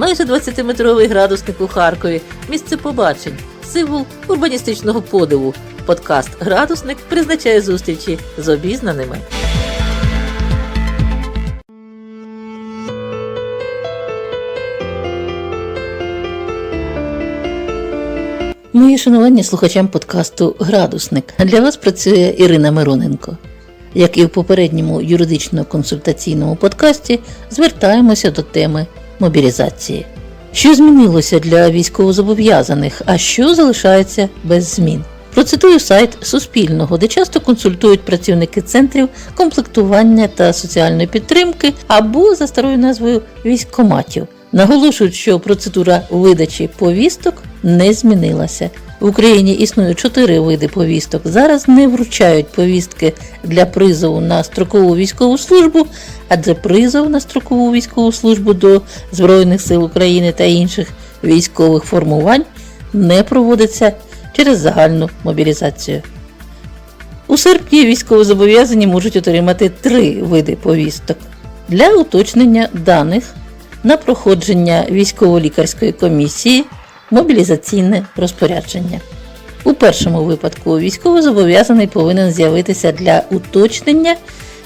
Майже 20-метровий градусник у Харкові, місце побачень, символ урбаністичного подиву. Подкаст Градусник призначає зустрічі з обізнаними. Мої шанування слухачам подкасту Градусник. Для вас працює Ірина Мироненко. Як і в попередньому юридично-консультаційному подкасті, звертаємося до теми мобілізації. Що змінилося для військовозобов'язаних, а що залишається без змін? Процитую сайт Суспільного, де часто консультують працівники центрів комплектування та соціальної підтримки або за старою назвою військкоматів. Наголошують, що процедура видачі повісток не змінилася. В Україні існує чотири види повісток. Зараз не вручають повістки для призову на строкову військову службу, адже призов на строкову військову службу до Збройних сил України та інших військових формувань не проводиться через загальну мобілізацію. У серпні військовозобов'язані можуть отримати три види повісток для уточнення даних на проходження військово-лікарської комісії, мобілізаційне розпорядження. У першому випадку військовозобов'язаний повинен з'явитися для уточнення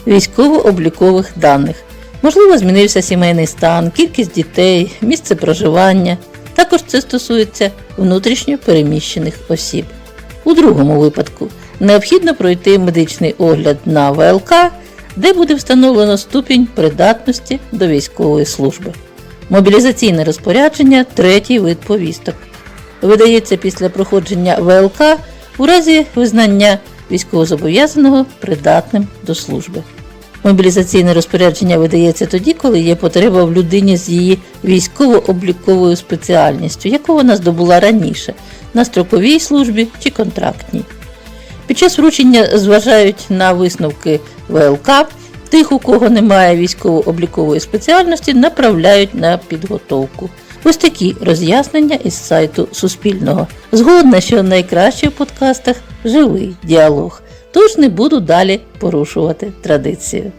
військово-облікових даних. Можливо, змінився сімейний стан, кількість дітей, місце проживання. Також це стосується внутрішньо переміщених осіб. У другому випадку необхідно пройти медичний огляд на ВЛК, де буде встановлено ступінь придатності до військової служби. Мобілізаційне розпорядження третій вид повісток. Видається після проходження ВЛК у разі визнання військовозобов'язаного придатним до служби. Мобілізаційне розпорядження видається тоді, коли є потреба в людині з її військово-обліковою спеціальністю, яку вона здобула раніше на строковій службі чи контрактній. Під час вручення зважають на висновки ВЛК, тих, у кого немає військово-облікової спеціальності, направляють на підготовку. Ось такі роз'яснення із сайту Суспільного. Згодна, що найкраще в подкастах живий діалог, тож не буду далі порушувати традицію.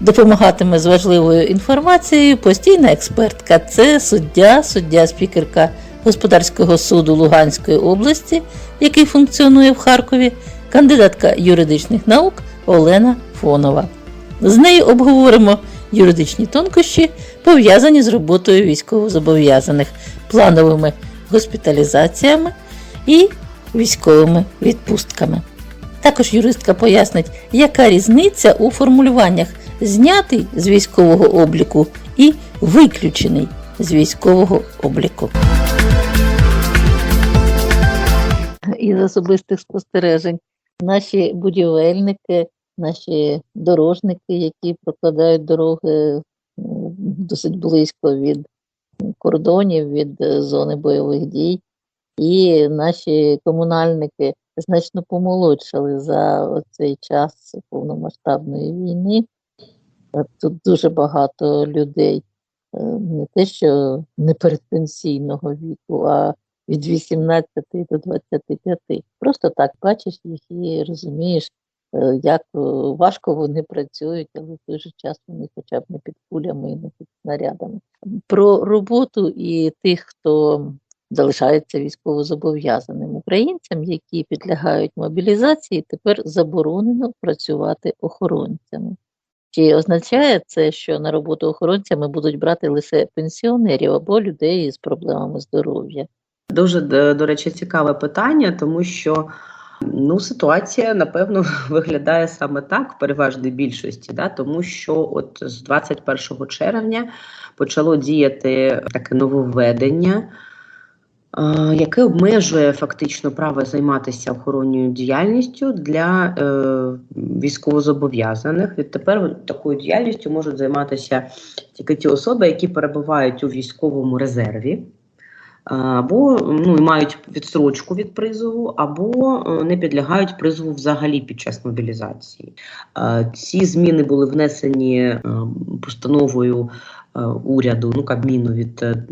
Допомагатиме з важливою інформацією постійна експертка. Це суддя, суддя-спікерка Господарського суду Луганської області, який функціонує в Харкові, кандидатка юридичних наук Олена Фонова. З нею обговоримо юридичні тонкощі, пов'язані з роботою військовозобов'язаних, плановими госпіталізаціями і військовими відпустками. Також юристка пояснить, яка різниця у формулюваннях знятий з військового обліку і виключений з військового обліку. Із особистих спостережень наші будівельники, наші дорожники, які прокладають дороги досить близько від кордонів, від е, зони бойових дій, і наші комунальники значно помолодшали за цей час повномасштабної війни. Е, Тут дуже багато людей, е, не те, що не передпенсійного віку, а від 18 до 25. Просто так бачиш їх і розумієш, як е, важко вони працюють, але в той час вони хоча б не під кулями і не під снарядами. Про роботу і тих, хто залишається військовозобов'язаним українцям, які підлягають мобілізації, тепер заборонено працювати охоронцями. Чи означає це, що на роботу охоронцями будуть брати лише пенсіонерів або людей з проблемами здоров'я? Дуже до речі, цікаве питання, тому що ну ситуація напевно виглядає саме так в переважній більшості, да, тому що от з 21 червня почало діяти таке нововведення, е, яке обмежує фактично право займатися охоронною діяльністю для е, військовозобов'язаних. Відтепер такою діяльністю можуть займатися тільки ті особи, які перебувають у військовому резерві або ну, мають відстрочку від призову, або е, не підлягають призову взагалі під час мобілізації. Е, Ці зміни були внесені е, постановою е, уряду ну, Кабміну від е,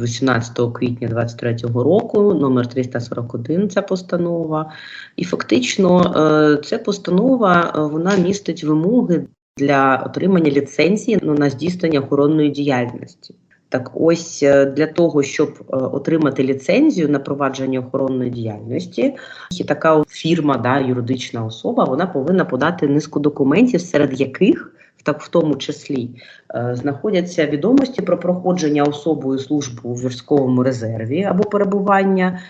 18 квітня 2023 року, номер 341 ця постанова. І фактично е, ця постанова е, вона містить вимоги для отримання ліцензії ну, на здійснення охоронної діяльності. Так ось е, для того, щоб е, отримати ліцензію на провадження охоронної діяльності, і така фірма, да, юридична особа, вона повинна подати низку документів, серед яких так в тому числі е, знаходяться відомості про проходження особою служби у військовому резерві або перебування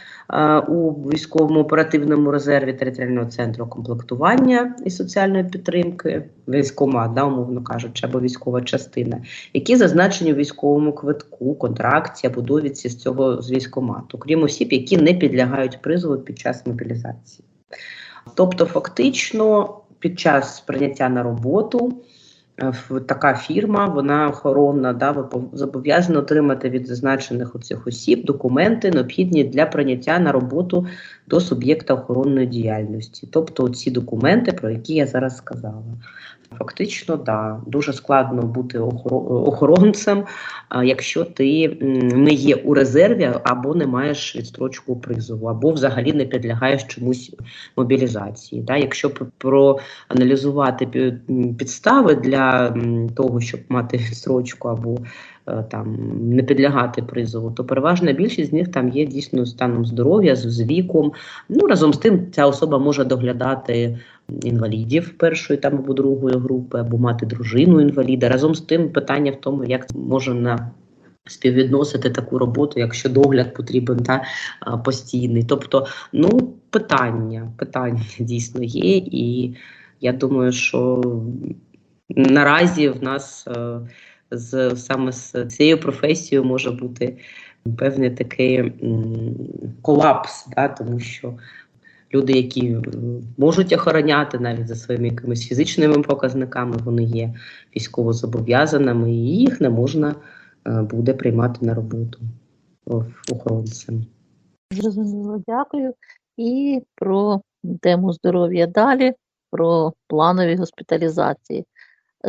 у військовому оперативному резерві територіального центру комплектування і соціальної підтримки, військомат, да, умовно кажучи, або військова частина, які зазначені у військовому квитку, контракті або довідці з цього з військомату, крім осіб, які не підлягають призову під час мобілізації. Тобто, фактично, під час прийняття на роботу е, така фірма, вона охоронна, да, зобов'язана отримати від зазначених у цих осіб документи, необхідні для прийняття на роботу до суб'єкта охоронної діяльності. Тобто ці документи, про які я зараз сказала. Фактично, да, дуже складно бути охоро- охоронцем, якщо ти не є у резерві або не маєш відстрочку призову, або взагалі не підлягаєш чомусь мобілізації. Да? Якщо проаналізувати пі- підстави для того, щоб мати відстрочку або там не підлягати призову, то переважна більшість з них там є дійсно станом здоров'я, з, віком. Ну разом з тим, ця особа може доглядати інвалідів першої там або другої групи, або мати дружину інваліда. Разом з тим, питання в тому, як може на співвідносити таку роботу, якщо догляд потрібен та постійний. Тобто, ну питання, питання дійсно є, і я думаю, що наразі в нас е, з саме з цією професією може бути певний такий колапс, да, тому що люди, які можуть охороняти навіть за своїми якимись фізичними показниками, вони є військово зобов'язаними, і їх не можна е, буде приймати на роботу охоронцем. Зрозуміло, дякую. І про тему здоров'я далі, про планові госпіталізації.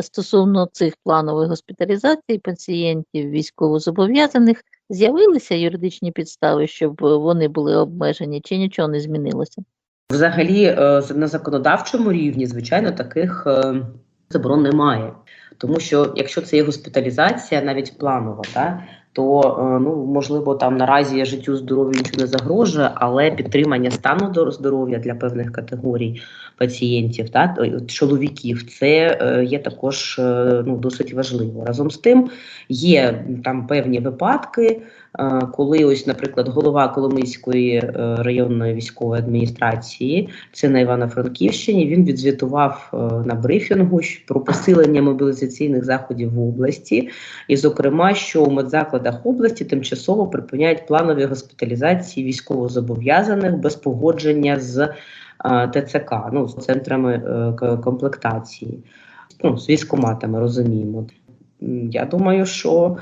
Стосовно цих планових госпіталізацій пацієнтів військовозобов'язаних з'явилися юридичні підстави, щоб вони були обмежені, чи нічого не змінилося? Взагалі, е, на законодавчому рівні, звичайно, таких е, заборон немає. Тому що якщо це є госпіталізація, навіть планова, да, то е, ну, можливо там наразі життю здоров'ю нічого не загрожує, але підтримання стану до- здоров'я для певних категорій пацієнтів, та, чоловіків, це е, є також е, ну, досить важливо. Разом з тим є там певні випадки, коли ось, наприклад, голова Коломийської е, районної військової адміністрації, це на Івано-Франківщині, він відзвітував е, на брифінгу про посилення мобілізаційних заходів в області, і, зокрема, що у медзакладах області тимчасово припиняють планові госпіталізації військовозобов'язаних без погодження з е, ТЦК, ну з центрами комплектації, ну з військоматами, розуміємо. Я думаю, що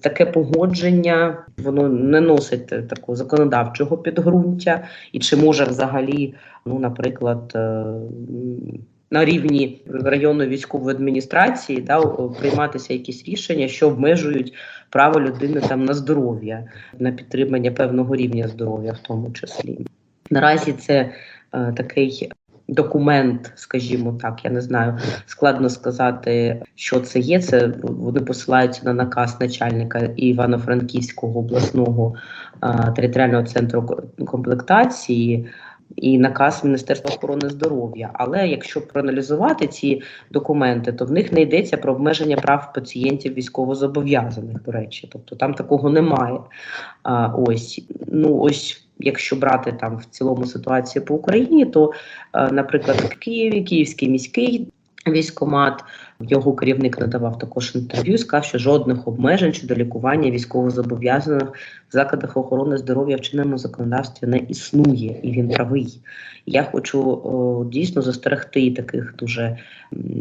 таке погодження воно не носить е, такого законодавчого підґрунтя, і чи може взагалі, ну, наприклад, е, на рівні районної військової адміністрації да, прийматися якісь рішення, що обмежують право людини там на здоров'я, на підтримання певного рівня здоров'я, в тому числі. Наразі це е, такий документ, скажімо так, я не знаю, складно сказати, що це є. Це вони посилаються на наказ начальника Івано-Франківського обласного е, територіального центру комплектації. І наказ Міністерства охорони здоров'я. Але якщо проаналізувати ці документи, то в них не йдеться про обмеження прав пацієнтів військовозобов'язаних, до речі. Тобто там такого немає. А, ось ну ось. Якщо брати там в цілому ситуацію по Україні, то, е, наприклад, в Києві Київський міський військомат, його керівник надавав також інтерв'ю, сказав, що жодних обмежень щодо лікування військовозобов'язаних в закладах охорони здоров'я в чинному законодавстві не існує, і він правий. Я хочу о, дійсно застерегти таких дуже,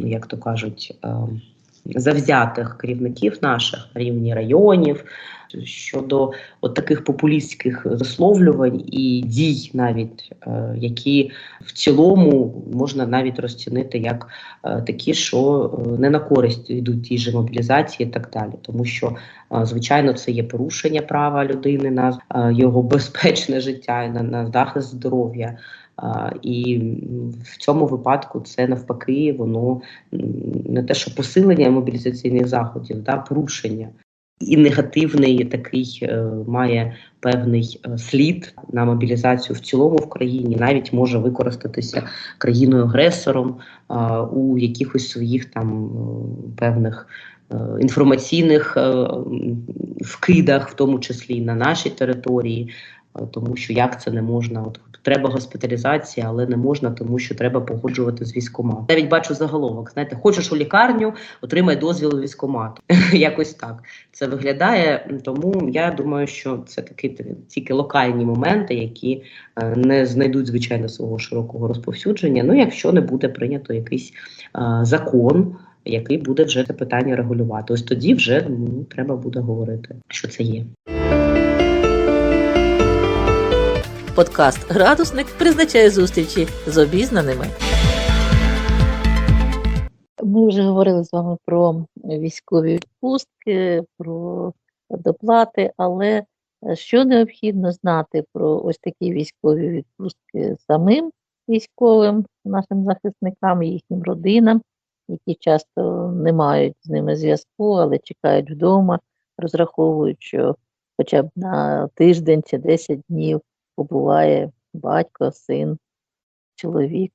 як то кажуть, е, завзятих керівників наших на рівні районів щодо от таких популістських висловлювань і дій, навіть е, які в цілому можна навіть розцінити як е, такі, що е, не на користь йдуть тій же мобілізації і так далі, тому що звичайно це є порушення права людини на його безпечне життя і на, на здоров'я. І в цьому випадку це навпаки, воно не те, що посилення мобілізаційних заходів, да, порушення і негативний такий е, має певний е, слід на мобілізацію в цілому в країні, навіть може використатися країною-агресором у якихось своїх там е, певних інформаційних вкидах, в тому числі на нашій території. Е, Тому що як це не можна? От треба госпіталізація, але не можна, тому що треба погоджувати з військоматом. Навіть бачу заголовок. Знаєте, хочеш у лікарню, отримай дозвіл у військомату. Якось так це виглядає. Тому я думаю, що це такі тільки локальні моменти, які е, не знайдуть звичайно свого широкого розповсюдження. Ну, якщо не буде прийнято якийсь е, закон, який буде вже це питання регулювати. Ось тоді вже ну, треба буде говорити, що це є. Подкаст Градусник призначає зустрічі з обізнаними. Ми вже говорили з вами про військові відпустки, про доплати, але що необхідно знати про ось такі військові відпустки самим військовим, нашим захисникам, їхнім родинам, які часто не мають з ними зв'язку, але чекають вдома, розраховують, що хоча б на тиждень чи 10 днів побуває батько, син, чоловік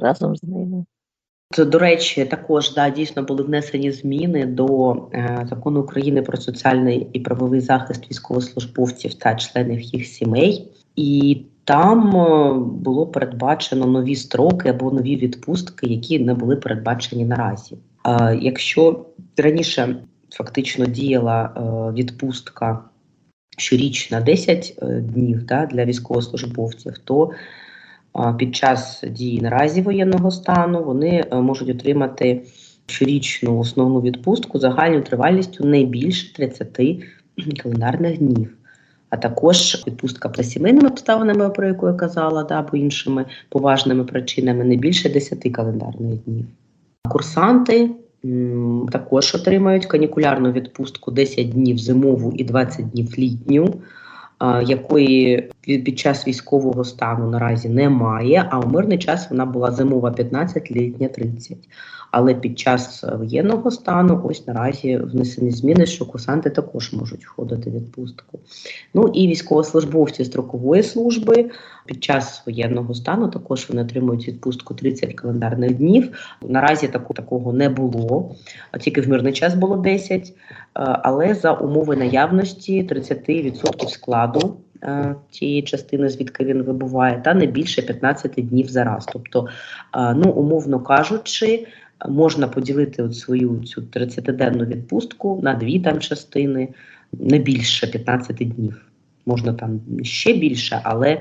разом з ними. Це, до речі, також да, дійсно були внесені зміни до е, закону України про соціальний і правовий захист військовослужбовців та членів їх сімей, і там е, було передбачено нові строки або нові відпустки, які не були передбачені наразі. Е, якщо раніше фактично діяла е, відпустка щорічна 10 е, днів да, для військовослужбовців, то під час дії наразі воєнного стану вони е, можуть отримати щорічну основну відпустку загальною тривалістю не більше 30 календарних днів. А також відпустка за сімейними обставинами, про яку я казала, да, або іншими поважними причинами, не більше 10 календарних днів. Курсанти також отримають канікулярну відпустку 10 днів зимову і 20 днів літню якої під час військового стану наразі немає, а у мирний час вона була зимова 15, літня 30. Але під час е, воєнного стану ось наразі внесені зміни, що курсанти також можуть входити в відпустку. Ну і військовослужбовці строкової служби під час воєнного стану також вони отримують відпустку 30 календарних днів. Наразі таку, такого не було, а тільки в мирний час було 10. Е, але за умови наявності 30% складу е, тієї частини, звідки він вибуває, та не більше 15 днів за раз. Тобто, ну умовно кажучи, можна поділити от свою цю 30-денну відпустку на дві там частини, не більше 15 днів. Можна там ще більше, але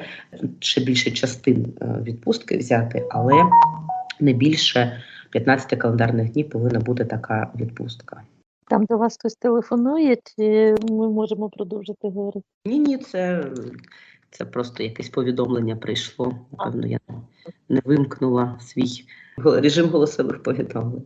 ще більше частин е, відпустки взяти, але не більше 15 календарних днів повинна бути така відпустка. Там до вас хтось телефонує, чи ми можемо продовжити говорити? Ні, ні, це, це просто якесь повідомлення прийшло. Напевно, я не вимкнула свій режим голосових повідомлень.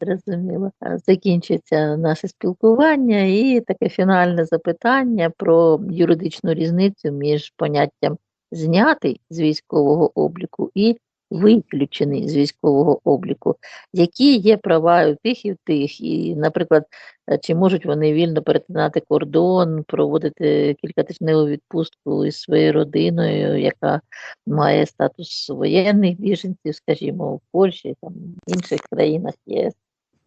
Зрозуміло. Закінчиться наше спілкування і таке фінальне запитання про юридичну різницю між поняттям знятий з військового обліку і виключений з військового обліку. Які є права у тих і в тих? І, наприклад, е, чи можуть вони вільно перетинати кордон, проводити кількатижневу відпустку із своєю родиною, яка має статус воєнних біженців, скажімо, в Польщі, там інших країнах ЄС?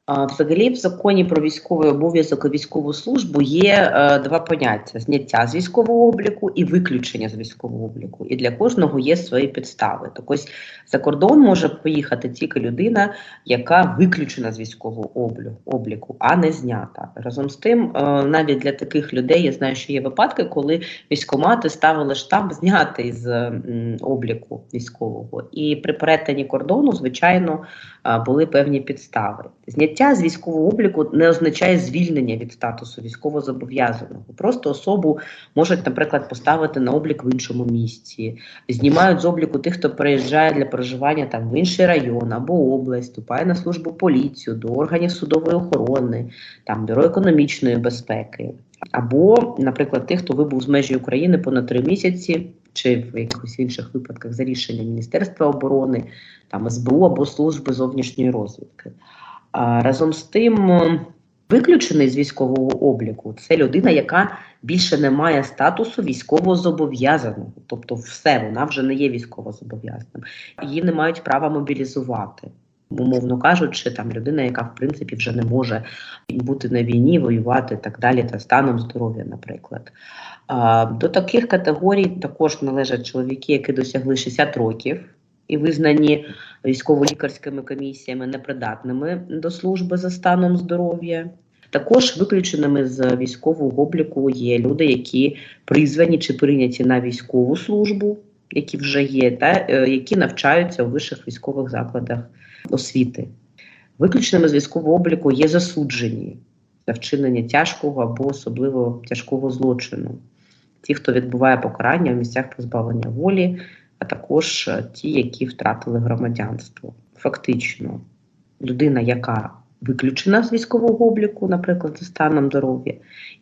Взагалі в законі про військовий обов'язок і військову службу є е, два поняття: зняття з військового обліку і виключення з військового обліку. І для кожного є свої підстави. Так ось за кордон може поїхати тільки людина, яка виключена з військового облю- обліку, а не знята. Разом з тим, е, навіть для таких людей я знаю, що є випадки, коли військомати ставили штамп знятий з м, обліку військового. І при перетині кордону, звичайно, були певні підстави. Зняття з військового обліку не означає звільнення від статусу військовозобов'язаного. Просто особу можуть, наприклад, поставити на облік в іншому місці, знімають з обліку тих, хто переїжджає для проживання там в інший район або область, вступає на службу поліцію, до органів судової охорони, там бюро економічної безпеки. Або, наприклад, тих, хто вибув з межі України понад три місяці, чи в якихось інших випадках за рішенням Міністерства оборони, там СБУ або служби зовнішньої розвідки. А, разом з тим, е, Виключений з військового обліку це людина, яка більше не має статусу військовозобов'язаного. Тобто, все, вона вже не є військовозобов'язаним. Її не мають права мобілізувати. Умовно кажучи, там людина, яка в принципі вже не може бути на війні, воювати так далі, та станом здоров'я, наприклад. До таких категорій також належать чоловіки, які досягли 60 років і визнані військово-лікарськими комісіями непридатними до служби за станом здоров'я. Також виключеними з військового обліку є люди, які призвані чи прийняті на військову службу, які вже є, та е, які навчаються у вищих військових закладах освіти. Виключеними з військового обліку є засуджені за вчинення тяжкого або особливо тяжкого злочину. Ті, хто відбуває покарання в місцях позбавлення волі, а також е, ті, які втратили громадянство. Фактично, людина, яка виключена з військового обліку, наприклад, за станом здоров'я,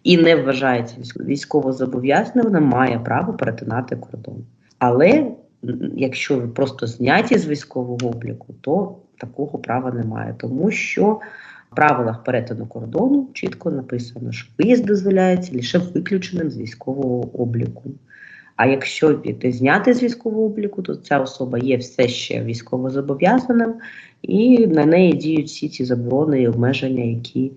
і не вважається військовозобов'язаним, вона має право перетинати кордон. Але якщо ви просто зняті з військового обліку, то такого права немає, тому що в правилах перетину кордону чітко написано, що виїзд дозволяється лише виключеним з військового обліку. А якщо піти зняти з військового обліку, то ця особа є все ще військовозобов'язаним, і на неї діють всі ці заборони і обмеження, які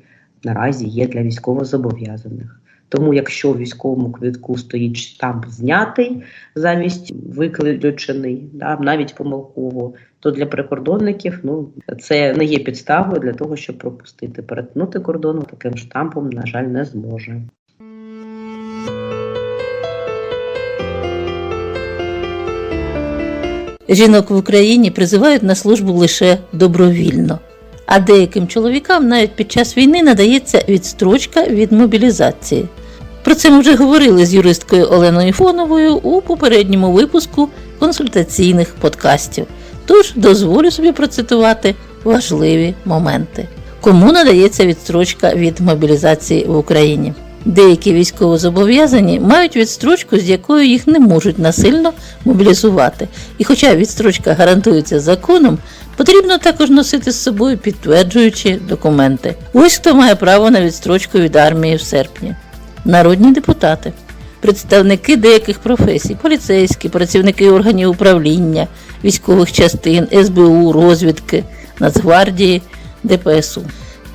наразі є для військовозобов'язаних. Тому, якщо в військовому квитку стоїть штамп знятий замість виключений, да, навіть помилково, то для прикордонників ну це не є підставою для того, щоб пропустити. Перетнути кордону таким штампом, на жаль, не зможе. Жінок в Україні призивають на службу лише добровільно, а деяким чоловікам навіть під час війни надається відстрочка від мобілізації. Про це ми вже говорили з юристкою Оленою Фоновою у попередньому випуску консультаційних подкастів. Тож дозволю собі процитувати важливі моменти. Кому надається відстрочка від мобілізації в Україні? Деякі військовозобов'язані мають відстрочку, з якою їх не можуть насильно мобілізувати. І хоча відстрочка гарантується законом, потрібно також носити з собою підтверджуючі документи. Ось хто має право на відстрочку від армії в серпні. Народні депутати, представники деяких професій, поліцейські, працівники органів управління, військових частин, СБУ, розвідки, Нацгвардії, ДПСУ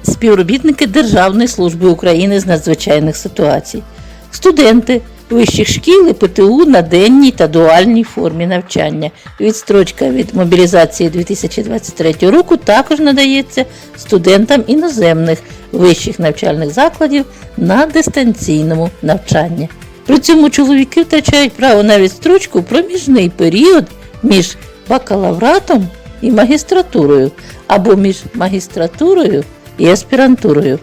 співробітники Державної служби України з надзвичайних ситуацій, студенти вищих шкіл і ПТУ на денній та дуальній формі навчання. Відстрочка від мобілізації 2023 року також надається студентам іноземних вищих навчальних закладів на дистанційному навчанні. При цьому чоловіки втрачають право на відстрочку в проміжний період між бакалавратом і магістратурою або між магістратурою і аспірантурою.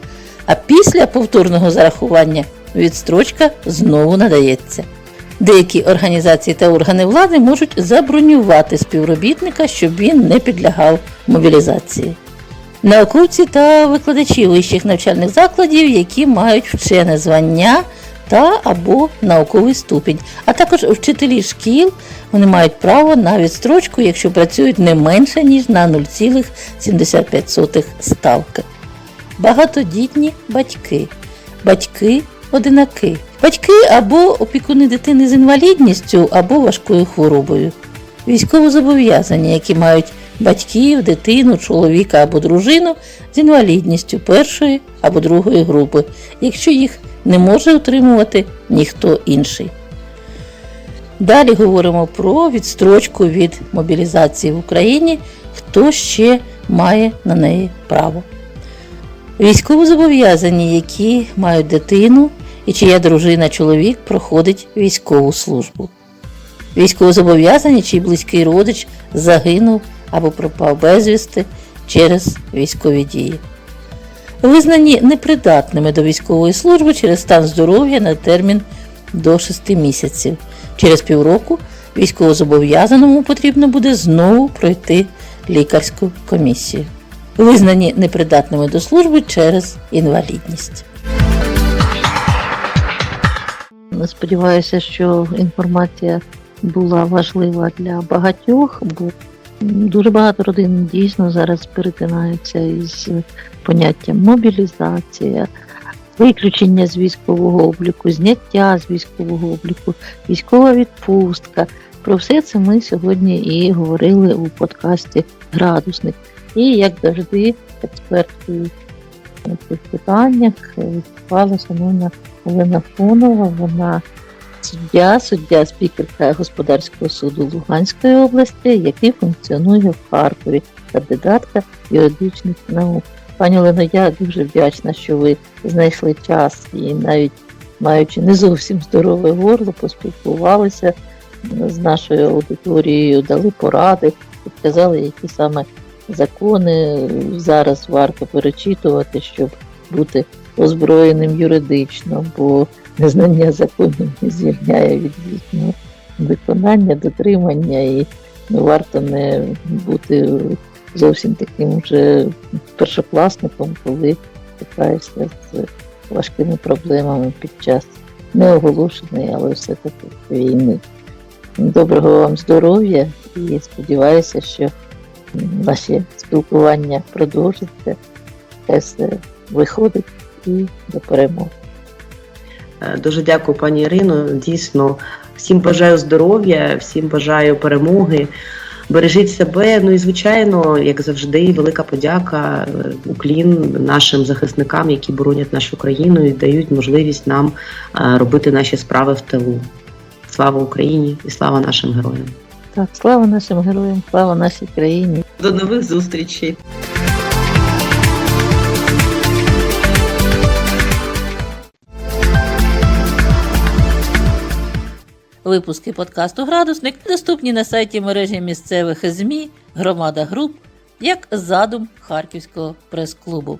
А після повторного зарахування відстрочка знову надається. Деякі організації та органи влади можуть забронювати співробітника, щоб він не підлягав мобілізації. Науковці та викладачі вищих навчальних закладів, які мають вчене звання та або науковий ступінь, а також вчителі шкіл, вони мають право на відстрочку, якщо працюють не менше, ніж на 0,75 ставки багатодітні батьки, батьки-одинаки, батьки або опікуни дитини з інвалідністю або важкою хворобою, військовозобов'язані, які мають батьків, дитину, чоловіка або дружину з інвалідністю першої або другої групи, якщо їх не може утримувати ніхто інший. Далі говоримо про відстрочку від мобілізації в Україні, хто ще має на неї право. Військовозобов'язані, які мають дитину і чия дружина чоловік проходить військову службу. Військовозобов'язані, чий близький родич загинув або пропав безвісти через військові дії. Визнані непридатними до військової служби через стан здоров'я на термін до 6 місяців. Через півроку військовозобов'язаному потрібно буде знову пройти лікарську комісію визнані непридатними до служби через інвалідність. Сподіваюся, що інформація була важлива для багатьох, бо Дуже багато родин дійсно зараз перетинаються із поняттям мобілізація, виключення з військового обліку, зняття з військового обліку, військова відпустка. Про все це ми сьогодні і говорили у подкасті Градусник. І як завжди, експерткою у цих питаннях виступала шановна Олена Фонова. Вона суддя, суддя спікерка господарського суду Луганської області, який функціонує в Харкові, кандидатка юридичних наук. Пані Олено, я дуже вдячна, що ви знайшли час і навіть маючи не зовсім здорове горло, поспілкувалися з нашою аудиторією, дали поради, підказали, які саме закони зараз варто перечитувати, щоб бути озброєним юридично, бо незнання законів не звільняє від їхнього виконання, дотримання, і не варто не бути зовсім таким вже першокласником, коли стикаєшся з важкими проблемами під час неоголошеної, але все-таки війни. Доброго вам здоров'я і сподіваюся, що наші спілкування продовжаться, хай все виходить і до перемоги. Е, Дуже дякую, пані Ірино. Дійсно, всім бажаю здоров'я, всім бажаю перемоги. Бережіть себе. Ну і звичайно, як завжди, велика подяка, е, уклін нашим захисникам, які боронять нашу країну і дають можливість нам е, робити наші справи в тилу. Слава Україні і слава нашим героям. Так, слава нашим героям, слава нашій країні. До нових зустрічей. Випуски подкасту Градусник доступні на сайті мережі місцевих ЗМІ Громада Груп як задум Харківського прес-клубу.